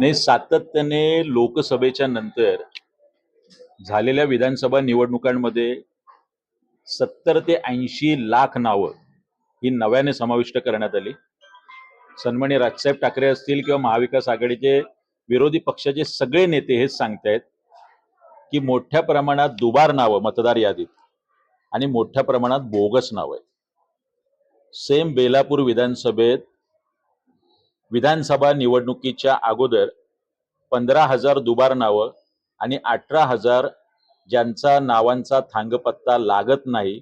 नाही सातत्याने लोकसभेच्या नंतर झालेल्या विधानसभा निवडणुकांमध्ये सत्तर ते ऐंशी लाख नावं ही नव्याने समाविष्ट करण्यात आली. सन्मानी राजसाहेब ठाकरे असतील किंवा महाविकास आघाडीचे विरोधी पक्षाचे सगळे नेते हेच सांगतायत की मोठ्या प्रमाणात दुबार नावं मतदार यादीत आणि मोठ्या प्रमाणात बोगस नावं आहेत. सेम बेलापूर विधानसभेत विधानसभा निवडणुकीच्या अगोदर पंधरा हजार दुबार नावं आणि अठरा हजार ज्यांचा नावांचा थांगपत्ता लागत नाही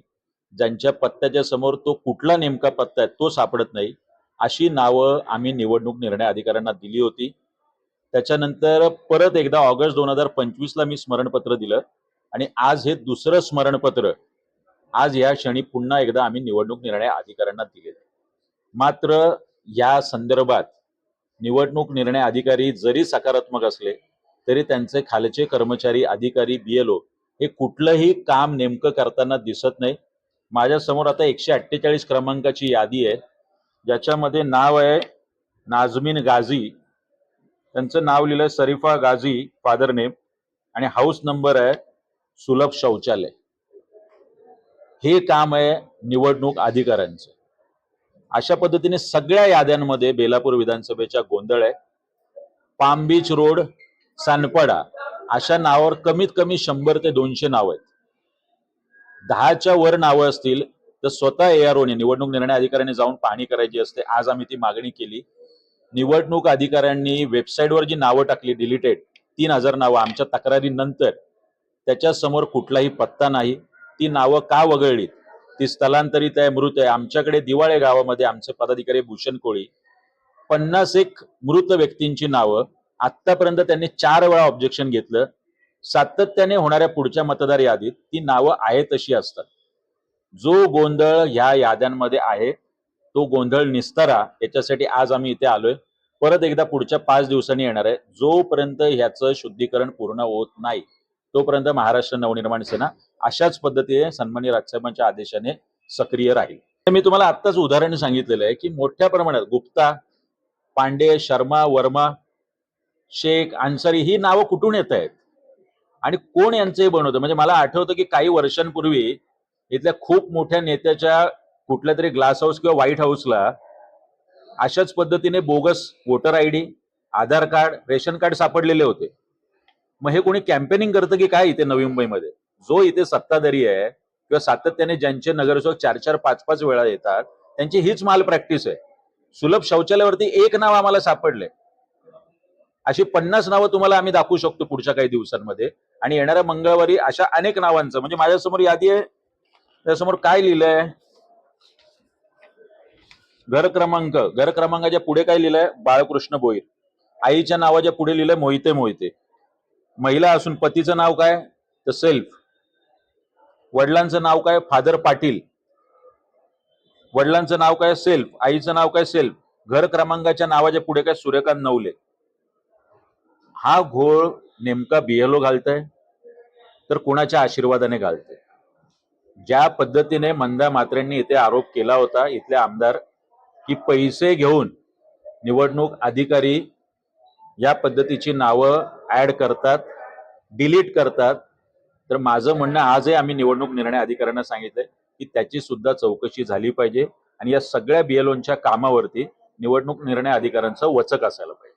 ज्यांच्या पत्त्याच्या समोर तो कुठला नेमका पत्ता आहे तो सापडत नाही अशी नावं आम्ही निवडणूक निर्णय अधिकाऱ्यांना दिली होती. त्याच्यानंतर परत एकदा ऑगस्ट दोन हजार पंचवीसला मी स्मरणपत्र दिलं आणि आज हे दुसरं स्मरणपत्र आज या क्षणी पुन्हा एकदा आम्ही निवडणूक निर्णय अधिकाऱ्यांना दिलेलं आहे. मात्र या संदर्भात निवडणूक निर्णय अधिकारी जरी सकारात्मक असले तरी त्यांचे खालचे कर्मचारी अधिकारी बीएलओ हे कुठलंही काम नेमकं करताना दिसत नाही. माझ्यासमोर आता एकशे अठ्ठेचाळीस क्रमांकाची यादी आहे. ज्याच्यामध्ये नाव आहे नाझमीन गाझी. त्यांचं नाव लिहिलंय सरीफा गाझी फादर नेम. आणि हाऊस नंबर आहे सुलभ शौचालय. हे काम आहे निवडणूक अधिकाऱ्यांचं. अशा पद्धतीने सगळ्या याद्यांमध्ये बेलापूर विधानसभेच्या गोंधळ आहे. पाम बीच रोड सानपाडा अशा नावावर कमीत कमी शंभर ते दोनशे नाव आहेत. दहाच्या वर नावं असतील तर स्वतः ए आर ओने निवडणूक निर्णय अधिकाऱ्यांनी जाऊन पाहणी करायची असते. आज आम्ही ती मागणी केली. निवडणूक अधिकाऱ्यांनी वेबसाईटवर जी नावं टाकली डिलीटेड तीन हजार नावं आमच्या तक्रारीनंतर त्याच्यासमोर कुठलाही पत्ता नाही. ती नावं का वगळलीत? ती स्थलांतरित आहे मृत आहे. आमच्याकडे दिवाळे गावामध्ये आमचे पदाधिकारी भूषण कोळी. पन्नास एक मृत व्यक्तींची नावं. आतापर्यंत त्यांनी चार वेळा ऑब्जेक्शन घेतलं. सातत्याने होणाऱ्या पुढच्या मतदार यादीत ती नावं आहे तशी असतात. जो गोंधळ ह्या याद्यांमध्ये आहे तो गोंधळ निस्तारा. याच्यासाठी आज आम्ही इथे आलोय. परत एकदा पुढच्या पाच दिवसांनी येणार आहे. जोपर्यंत ह्याचं शुद्धीकरण पूर्ण होत नाही तोपर्यंत महाराष्ट्र नवनिर्माण सेना अशाच पद्धतीने सन्मान्य राजसाहेबांच्या आदेशाने सक्रिय राहील. मी तुम्हाला आत्ताच उदाहरण सांगितलेलं आहे की मोठ्या प्रमाणात गुप्ता पांडे शर्मा वर्मा शेख अन्सारी ही नावं कुठून येत आहेत? आणि कोण यांचंही बनवतं? म्हणजे मला आठवतं की काही वर्षांपूर्वी इथल्या खूप मोठ्या नेत्याच्या कुठल्या तरी ग्लास हाऊस किंवा व्हाईट हाऊसला अशाच पद्धतीने bogus voter I D Aadhaar card ration card सापडलेले होते. मग हे कोणी कॅम्पेनिंग करतं की काय इथे नवी मुंबईमध्ये? जो इथे सत्ताधारी आहे किंवा सातत्याने ज्यांचे नगरसेवक चार चार पाच पाच वेळा येतात त्यांची हीच माल प्रॅक्टिस आहे. सुलभ शौचालयावरती एक नाव आम्हाला सापडले. अशी पन्नास नावं तुम्हाला आम्ही दाखवू शकतो पुढच्या काही दिवसांमध्ये. आणि येणाऱ्या मंगळवारी अशा अनेक नावांचं म्हणजे माझ्यासमोर यादी आहे. त्यासमोर काय लिहिलंय? घर क्रमांक घर क्रमांकाच्या पुढे काय लिहिलंय? बाळकृष्ण बोईर. आईच्या नावाच्या पुढे लिहिलंय मोहिते मोहिते. महिला असून पतीचं नाव काय? तर सेल्फ. वडिलांचं नाव काय? फादर पाटील. वडिलांचं नाव काय? सेल्फ. आईचं नाव काय? सेल्फ. घर क्रमांकाच्या नावाच्या पुढे काय? सूर्यकांत नवले. हा घोळ नेमका बिएलओ घालतय? तर कुणाच्या आशीर्वादाने घालतय? ज्या पद्धतीने मंदा मात्रेंनी इथे आरोप केला होता इथले आमदार की पैसे घेऊन निवडणूक अधिकारी या पद्धतीची नावं ऍड करतात डिलीट करतात तर माझं म्हणणं आजही आम्ही निवडणूक निर्णय अधिकाऱ्यांना सांगितलंय की त्याची सुद्धा चौकशी झाली पाहिजे आणि या सगळ्या बिएलओंच्या कामावरती निवडणूक निर्णय अधिकाऱ्यांचा वचक असायला पाहिजे.